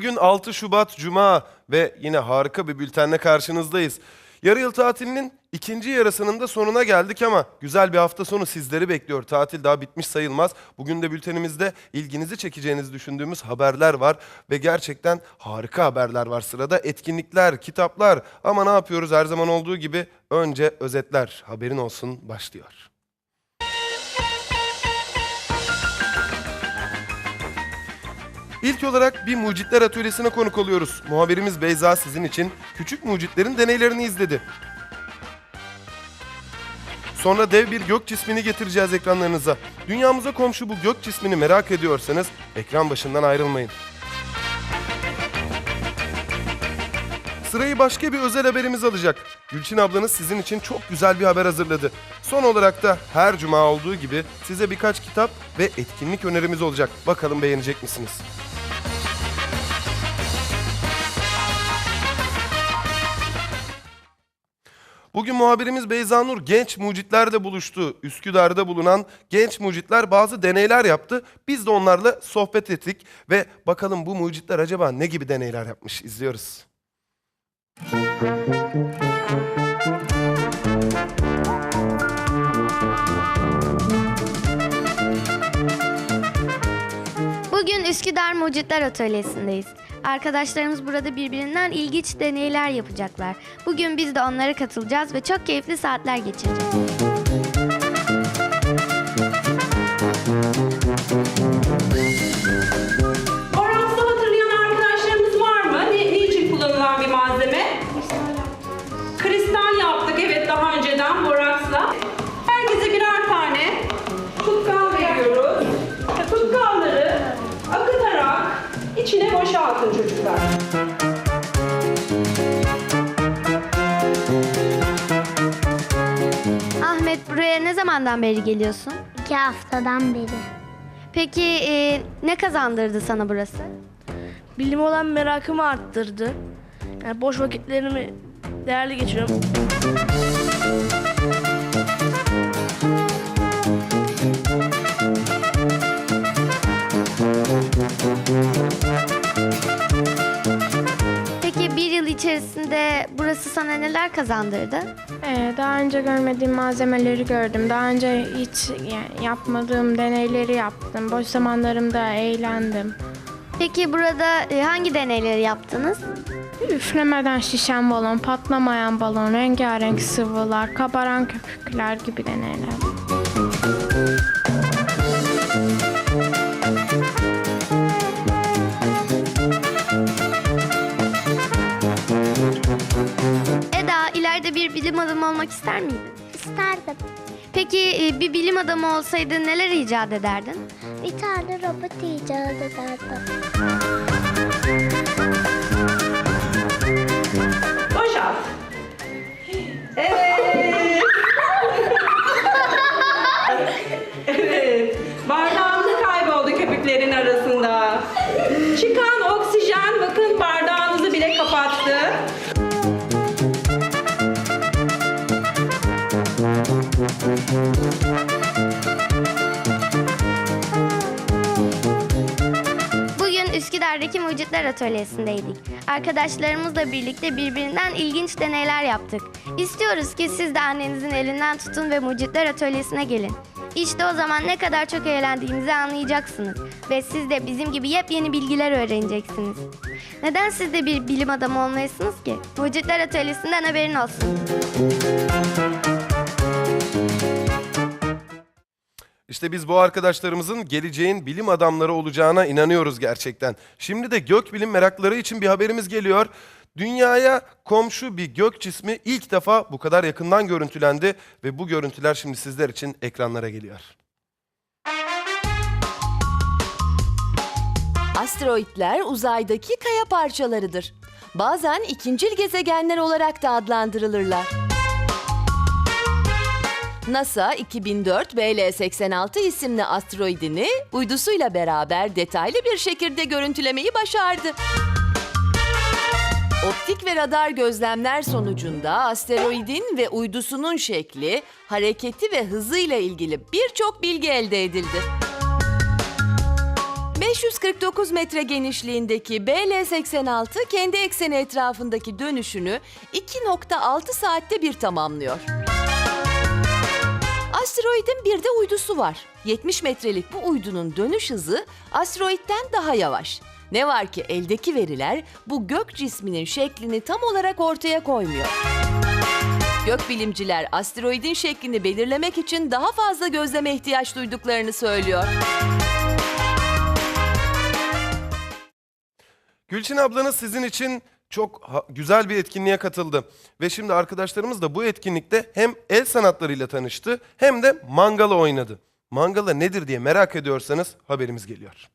Bugün 6 Şubat Cuma ve yine harika bir bültenle karşınızdayız. Yarı yıl tatilinin ikinci yarısının da sonuna geldik ama güzel bir hafta sonu sizleri bekliyor. Tatil daha bitmiş sayılmaz. Bugün de bültenimizde ilginizi çekeceğinizi düşündüğümüz haberler var ve gerçekten harika haberler var sırada. Etkinlikler, kitaplar ama ne yapıyoruz her zaman olduğu gibi önce özetler. Haberin olsun başlıyor. İlk olarak bir mucitler atölyesine konuk oluyoruz. Muhabirimiz Beyza sizin için küçük mucitlerin deneylerini izledi. Sonra dev bir gök cismini getireceğiz ekranlarınıza. Dünyamıza komşu bu gök cismini merak ediyorsanız ekran başından ayrılmayın. Sırayı başka bir özel haberimiz alacak. Gülçin ablanız sizin için çok güzel bir haber hazırladı. Son olarak da her cuma olduğu gibi size birkaç kitap ve etkinlik önerimiz olacak. Bakalım beğenecek misiniz? Bugün muhabirimiz Beyza Nur genç mucitlerle buluştu. Üsküdar'da bulunan genç mucitler bazı deneyler yaptı. Biz de onlarla sohbet ettik ve bakalım bu mucitler acaba ne gibi deneyler yapmış izliyoruz. Bugün Üsküdar Mucitler Atölyesi'ndeyiz. Arkadaşlarımız burada birbirinden ilginç deneyler yapacaklar. Bugün biz de onlara katılacağız ve çok keyifli saatler geçireceğiz. Zamandan beri geliyorsun? İki haftadan beri. Peki e, ne kazandırdı sana burası? Bilim olan merakımı arttırdı. Yani boş vakitlerimi değerli geçiriyorum. Peki bir yıl içerisinde burası sana neler kazandırdı? Ee, daha önce görmediğim malzemeleri gördüm. Daha önce hiç yani yapmadığım deneyleri yaptım. Boş zamanlarımda eğlendim. Peki burada e, hangi deneyleri yaptınız? Üflemeden şişen balon, patlamayan balon, rengarenk sıvılar, kabaran köpükler gibi deneyler. İleride bir bilim adamı olmak ister miydin? İsterdim. Peki e, bir bilim adamı olsaydın neler icat ederdin? Bir tane robot icat ederdim. Mucitler Atölyesi'ndeydik. Arkadaşlarımızla birlikte birbirinden ilginç deneyler yaptık. İstiyoruz ki siz de annenizin elinden tutun ve Mucitler Atölyesi'ne gelin. İşte o zaman ne kadar çok eğlendiğimizi anlayacaksınız. Ve siz de bizim gibi yepyeni bilgiler öğreneceksiniz. Neden siz de bir bilim adamı olmayasınız ki? Mucitler Atölyesi'nden haberin olsun. İşte biz bu arkadaşlarımızın geleceğin bilim adamları olacağına inanıyoruz gerçekten. Şimdi de gökbilim merakları için bir haberimiz geliyor. Dünyaya komşu bir gök cismi ilk defa bu kadar yakından görüntülendi ve bu görüntüler şimdi sizler için ekranlara geliyor. Asteroidler uzaydaki kaya parçalarıdır. Bazen ikincil gezegenler olarak da adlandırılırlar. NASA 2004 BL86 isimli asteroidini uydusuyla beraber detaylı bir şekilde görüntülemeyi başardı. Optik ve radar gözlemler sonucunda asteroidin ve uydusunun şekli, hareketi ve hızıyla ilgili birçok bilgi elde edildi. 549 metre genişliğindeki BL-86 kendi ekseni etrafındaki dönüşünü 2.6 saatte bir tamamlıyor. Asteroidin bir de uydusu var. 70 metrelik bu uydunun dönüş hızı asteroitten daha yavaş. Ne var ki eldeki veriler bu gök cisminin şeklini tam olarak ortaya koymuyor. Gökbilimciler asteroidin şeklini belirlemek için daha fazla gözleme ihtiyaç duyduklarını söylüyor. Gülçin ablanız sizin için çok güzel bir etkinliğe katıldı. Ve şimdi arkadaşlarımız da bu etkinlikte hem el sanatlarıyla tanıştı hem de mangala oynadı. Mangala nedir diye merak ediyorsanız haberimiz geliyor.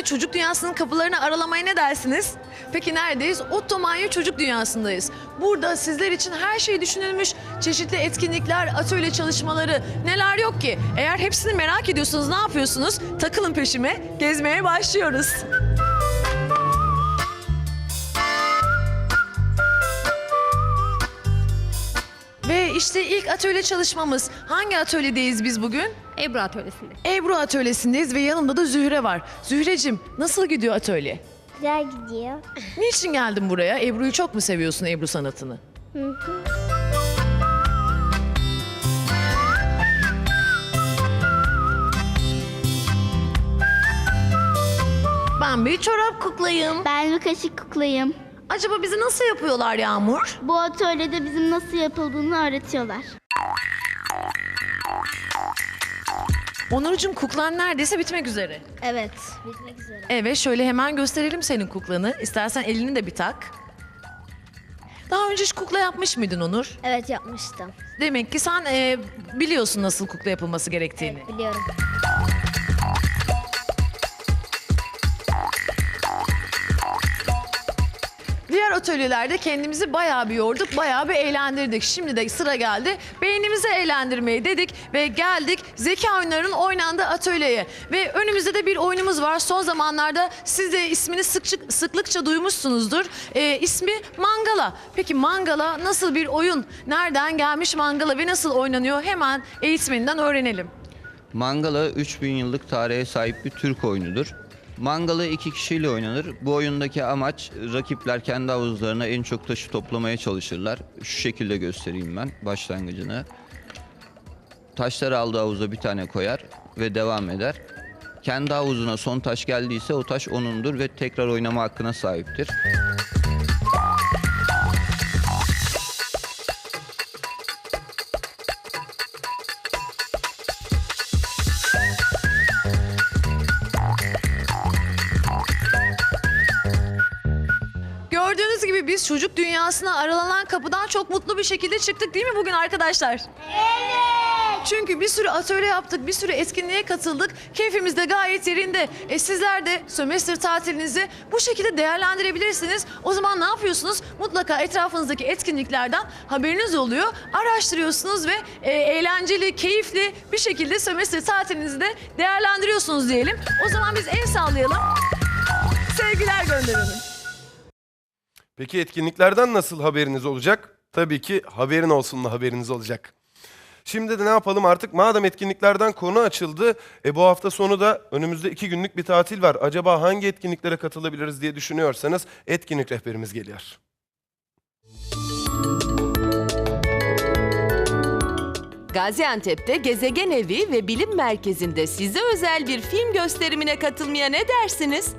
Birlikte çocuk dünyasının kapılarını aralamaya ne dersiniz? Peki neredeyiz? Ottomanyo Çocuk Dünyası'ndayız. Burada sizler için her şey düşünülmüş. Çeşitli etkinlikler, atölye çalışmaları neler yok ki? Eğer hepsini merak ediyorsanız ne yapıyorsunuz? Takılın peşime, gezmeye başlıyoruz. Ve işte ilk atölye çalışmamız. Hangi atölyedeyiz biz bugün? Ebru Atölyesi'nde. Ebru atölyesindeyiz ve yanımda da Zühre var. Zührecim nasıl gidiyor atölye? Güzel gidiyor. Niçin geldin buraya? Ebru'yu çok mu seviyorsun Ebru sanatını? Ben bir çorap kuklayım. Ben bir kaşık kuklayım. Acaba bizi nasıl yapıyorlar Yağmur? Bu atölyede bizim nasıl yapıldığını öğretiyorlar. Onurcuğum kuklan neredeyse bitmek üzere. Evet. Bitmek üzere. Evet şöyle hemen gösterelim senin kuklanı. İstersen elini de bir tak. Daha önce hiç kukla yapmış mıydın Onur? Evet yapmıştım. Demek ki sen e, biliyorsun nasıl kukla yapılması gerektiğini. Biliyorum. Atölyelerde kendimizi bayağı bir yorduk, bayağı bir eğlendirdik. Şimdi de sıra geldi beynimizi eğlendirmeyi dedik ve geldik zeka oyunlarının oynandığı atölyeye. Ve önümüzde de bir oyunumuz var. Son zamanlarda siz de ismini sıkça, sıklıkça duymuşsunuzdur. Ee, ismi Mangala. Peki Mangala nasıl bir oyun? Nereden gelmiş Mangala ve nasıl oynanıyor? Hemen eğitmeninden öğrenelim. Mangala 3000 yıllık tarihe sahip bir Türk oyunudur. Mangala iki kişiyle oynanır. Bu oyundaki amaç rakipler kendi havuzlarına en çok taşı toplamaya çalışırlar. Şu şekilde göstereyim ben başlangıcını. Taşları aldığı havuza bir tane koyar ve devam eder. Kendi havuzuna son taş geldiyse o taş onundur ve tekrar oynama hakkına sahiptir. Biz çocuk dünyasına aralanan kapıdan çok mutlu bir şekilde çıktık değil mi bugün arkadaşlar? Evet. Çünkü bir sürü atölye yaptık, bir sürü etkinliğe katıldık. Keyfimiz de gayet yerinde. E sizler de sömestr tatilinizi bu şekilde değerlendirebilirsiniz. O zaman ne yapıyorsunuz? Mutlaka etrafınızdaki etkinliklerden haberiniz oluyor. Araştırıyorsunuz ve e, eğlenceli, keyifli bir şekilde sömestr tatilinizi de değerlendiriyorsunuz diyelim. O zaman biz el sallayalım. Sevgiler gönderelim. Peki etkinliklerden nasıl haberiniz olacak? Tabii ki haberin olsunla haberiniz olacak. Şimdi de ne yapalım artık madem etkinliklerden konu açıldı. E bu hafta sonu da önümüzde iki günlük bir tatil var. Acaba hangi etkinliklere katılabiliriz diye düşünüyorsanız etkinlik rehberimiz geliyor. Gaziantep'te Gezegen Evi ve Bilim Merkezi'nde size özel bir film gösterimine katılmaya ne dersiniz?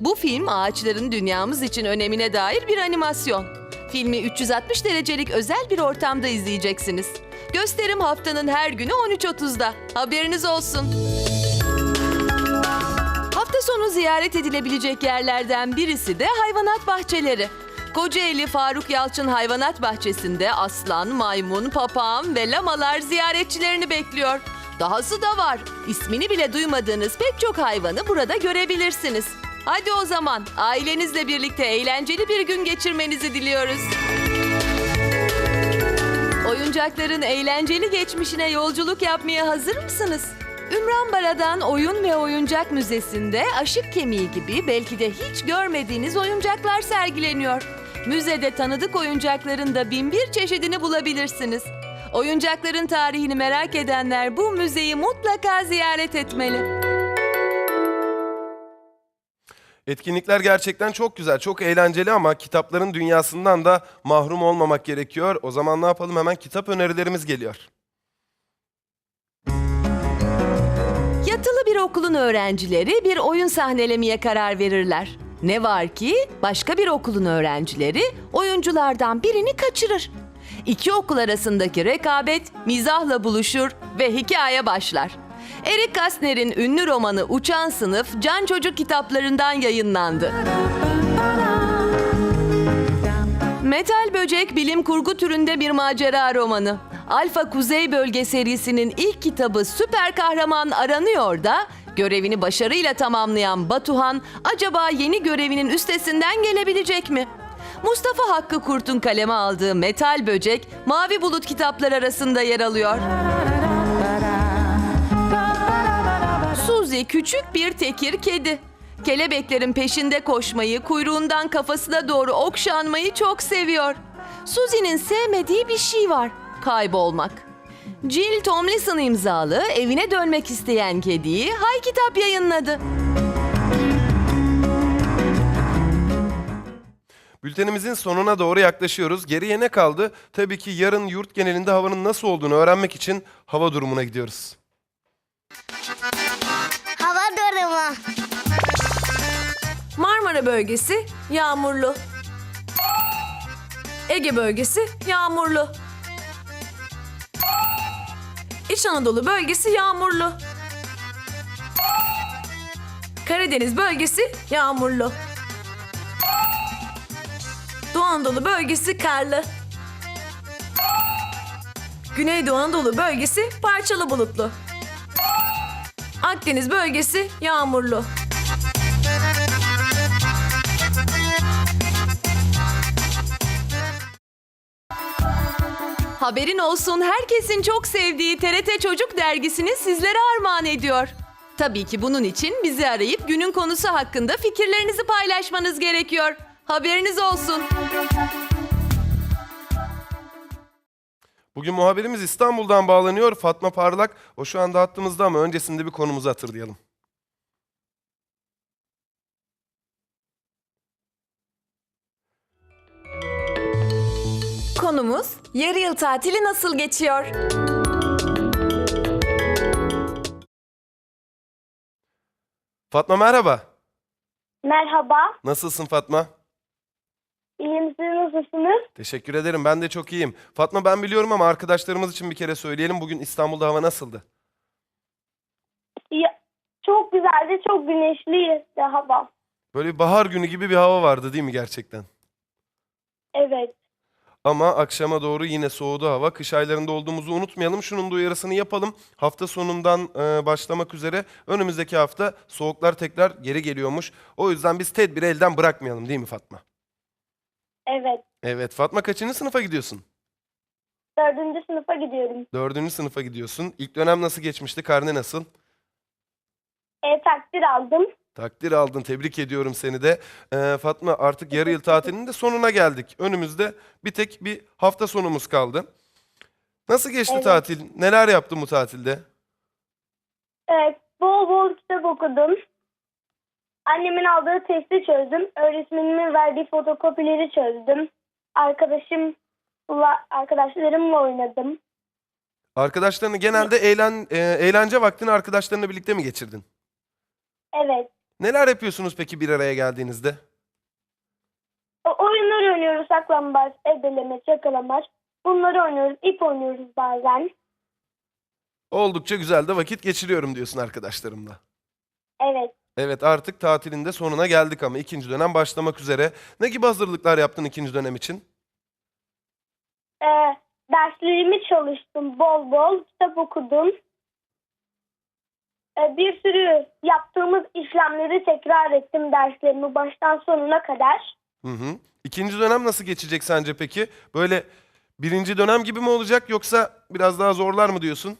Bu film ağaçların dünyamız için önemine dair bir animasyon. Filmi 360 derecelik özel bir ortamda izleyeceksiniz. Gösterim haftanın her günü 13.30'da. Haberiniz olsun. Hafta sonu ziyaret edilebilecek yerlerden birisi de hayvanat bahçeleri. Kocaeli Faruk Yalçın Hayvanat Bahçesi'nde aslan, maymun, papağan ve lamalar ziyaretçilerini bekliyor. Dahası da var. İsmini bile duymadığınız pek çok hayvanı burada görebilirsiniz. Hadi o zaman ailenizle birlikte eğlenceli bir gün geçirmenizi diliyoruz. Oyuncakların eğlenceli geçmişine yolculuk yapmaya hazır mısınız? Ümran Bara'dan Oyun ve Oyuncak Müzesi'nde aşık kemiği gibi belki de hiç görmediğiniz oyuncaklar sergileniyor. Müzede tanıdık oyuncakların da bin bir çeşidini bulabilirsiniz. Oyuncakların tarihini merak edenler bu müzeyi mutlaka ziyaret etmeli. Etkinlikler gerçekten çok güzel, çok eğlenceli ama kitapların dünyasından da mahrum olmamak gerekiyor. O zaman ne yapalım? Hemen kitap önerilerimiz geliyor. Yatılı bir okulun öğrencileri bir oyun sahnelemeye karar verirler. Ne var ki başka bir okulun öğrencileri oyunculardan birini kaçırır. İki okul arasındaki rekabet mizahla buluşur ve hikaye başlar. Erik Kastner'in ünlü romanı Uçan Sınıf Can Çocuk kitaplarından yayınlandı. Metal Böcek bilim kurgu türünde bir macera romanı. Alfa Kuzey Bölge serisinin ilk kitabı Süper Kahraman Aranıyor da görevini başarıyla tamamlayan Batuhan acaba yeni görevinin üstesinden gelebilecek mi? Mustafa Hakkı Kurt'un kaleme aldığı Metal Böcek Mavi Bulut kitaplar arasında yer alıyor. Küçük bir tekir kedi. Kelebeklerin peşinde koşmayı, kuyruğundan kafasına doğru okşanmayı çok seviyor. Suzy'nin sevmediği bir şey var, kaybolmak. Jill Tomlinson imzalı evine dönmek isteyen kediyi Hay Kitap yayınladı. Bültenimizin sonuna doğru yaklaşıyoruz. Geriye ne kaldı? Tabii ki yarın yurt genelinde havanın nasıl olduğunu öğrenmek için hava durumuna gidiyoruz. Marmara bölgesi yağmurlu. Ege bölgesi yağmurlu. İç Anadolu bölgesi yağmurlu. Karadeniz bölgesi yağmurlu. Doğu Anadolu bölgesi karlı. Güneydoğu Anadolu bölgesi parçalı bulutlu. Akdeniz bölgesi yağmurlu. Haberin olsun herkesin çok sevdiği TRT Çocuk dergisini sizlere armağan ediyor. Tabii ki bunun için bizi arayıp günün konusu hakkında fikirlerinizi paylaşmanız gerekiyor. Haberiniz olsun. Bugün muhabirimiz İstanbul'dan bağlanıyor. Fatma Parlak. O şu anda hattımızda ama öncesinde bir konumuzu hatırlayalım. Konumuz yarı yıl tatili nasıl geçiyor? Fatma merhaba. Merhaba. Nasılsın Fatma? İyiyim siz nasılsınız? Teşekkür ederim. Ben de çok iyiyim. Fatma ben biliyorum ama arkadaşlarımız için bir kere söyleyelim. Bugün İstanbul'da hava nasıldı? Ya, çok güzeldi, çok güneşliydi hava. Böyle bir bahar günü gibi bir hava vardı değil mi gerçekten? Evet. Ama akşama doğru yine soğudu hava. Kış aylarında olduğumuzu unutmayalım. Şunun da uyarısını yapalım. Hafta sonundan e, başlamak üzere önümüzdeki hafta soğuklar tekrar geri geliyormuş. O yüzden biz tedbiri elden bırakmayalım değil mi Fatma? Evet. Evet Fatma kaçıncı sınıfa gidiyorsun? Dördüncü sınıfa gidiyorum. Dördüncü sınıfa gidiyorsun. İlk dönem nasıl geçmişti? Karne nasıl? E, takdir aldım. Takdir aldın. Tebrik ediyorum seni de. Ee, Fatma artık yarı yıl tatilinin de sonuna geldik. Önümüzde bir tek bir hafta sonumuz kaldı. Nasıl geçti Evet. tatil? Neler yaptın bu tatilde? Evet, bol bol kitap okudum. Annemin aldığı testi çözdüm. Öğretmenimin verdiği fotokopileri çözdüm. Arkadaşımla, arkadaşlarımla oynadım. Arkadaşlarını genelde eğlen, e, eğlence vaktini arkadaşlarınla birlikte mi geçirdin? Evet. Neler yapıyorsunuz peki bir araya geldiğinizde? O oyunlar oynuyoruz. Saklambaç, ebeleme, çakalamaç. Bunları oynuyoruz. ip oynuyoruz bazen. Oldukça güzel de vakit geçiriyorum diyorsun arkadaşlarımla. Evet. Evet artık tatilin de sonuna geldik ama ikinci dönem başlamak üzere. Ne gibi hazırlıklar yaptın ikinci dönem için? Ee, derslerimi çalıştım bol bol. Kitap okudum. Ee, bir sürü yaptığımız işlemleri tekrar ettim derslerimi baştan sonuna kadar. Hı hı. İkinci dönem nasıl geçecek sence peki? Böyle birinci dönem gibi mi olacak yoksa biraz daha zorlar mı diyorsun?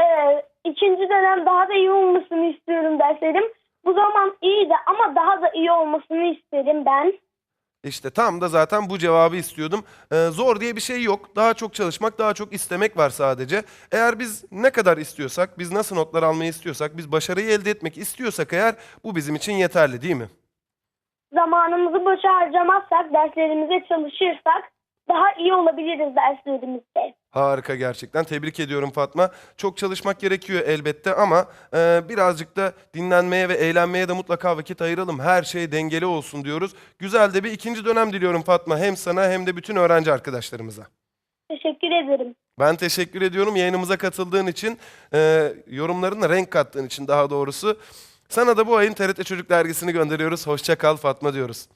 Ee, ikinci dönem daha da iyi olmasını istiyorum derslerim. Bu zaman iyiydi ama daha da iyi olmasını isterim ben. İşte tam da zaten bu cevabı istiyordum. Ee, zor diye bir şey yok. Daha çok çalışmak, daha çok istemek var sadece. Eğer biz ne kadar istiyorsak, biz nasıl notlar almayı istiyorsak, biz başarıyı elde etmek istiyorsak eğer bu bizim için yeterli değil mi? Zamanımızı boşa harcamazsak, derslerimize çalışırsak daha iyi olabiliriz derslerimizde. Harika gerçekten. Tebrik ediyorum Fatma. Çok çalışmak gerekiyor elbette ama e, birazcık da dinlenmeye ve eğlenmeye de mutlaka vakit ayıralım. Her şey dengeli olsun diyoruz. Güzel de bir ikinci dönem diliyorum Fatma. Hem sana hem de bütün öğrenci arkadaşlarımıza. Teşekkür ederim. Ben teşekkür ediyorum yayınımıza katıldığın için, e, yorumlarına renk kattığın için daha doğrusu. Sana da bu ayın TRT Çocuk Dergisi'ni gönderiyoruz. Hoşça kal Fatma diyoruz.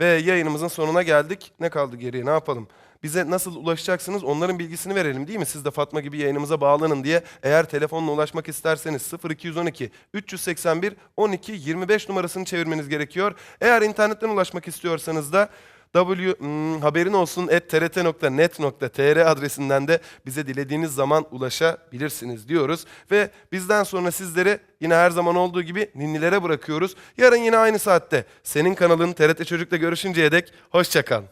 Ve yayınımızın sonuna geldik. Ne kaldı geriye ne yapalım? Bize nasıl ulaşacaksınız onların bilgisini verelim değil mi? Siz de Fatma gibi yayınımıza bağlanın diye. Eğer telefonla ulaşmak isterseniz 0212 381 12 25 numarasını çevirmeniz gerekiyor. Eğer internetten ulaşmak istiyorsanız da W hmm, haberin olsun trt.net.tr adresinden de bize dilediğiniz zaman ulaşabilirsiniz diyoruz. Ve bizden sonra sizleri yine her zaman olduğu gibi ninnilere bırakıyoruz. Yarın yine aynı saatte senin kanalın TRT Çocuk'la görüşünceye dek hoşçakal.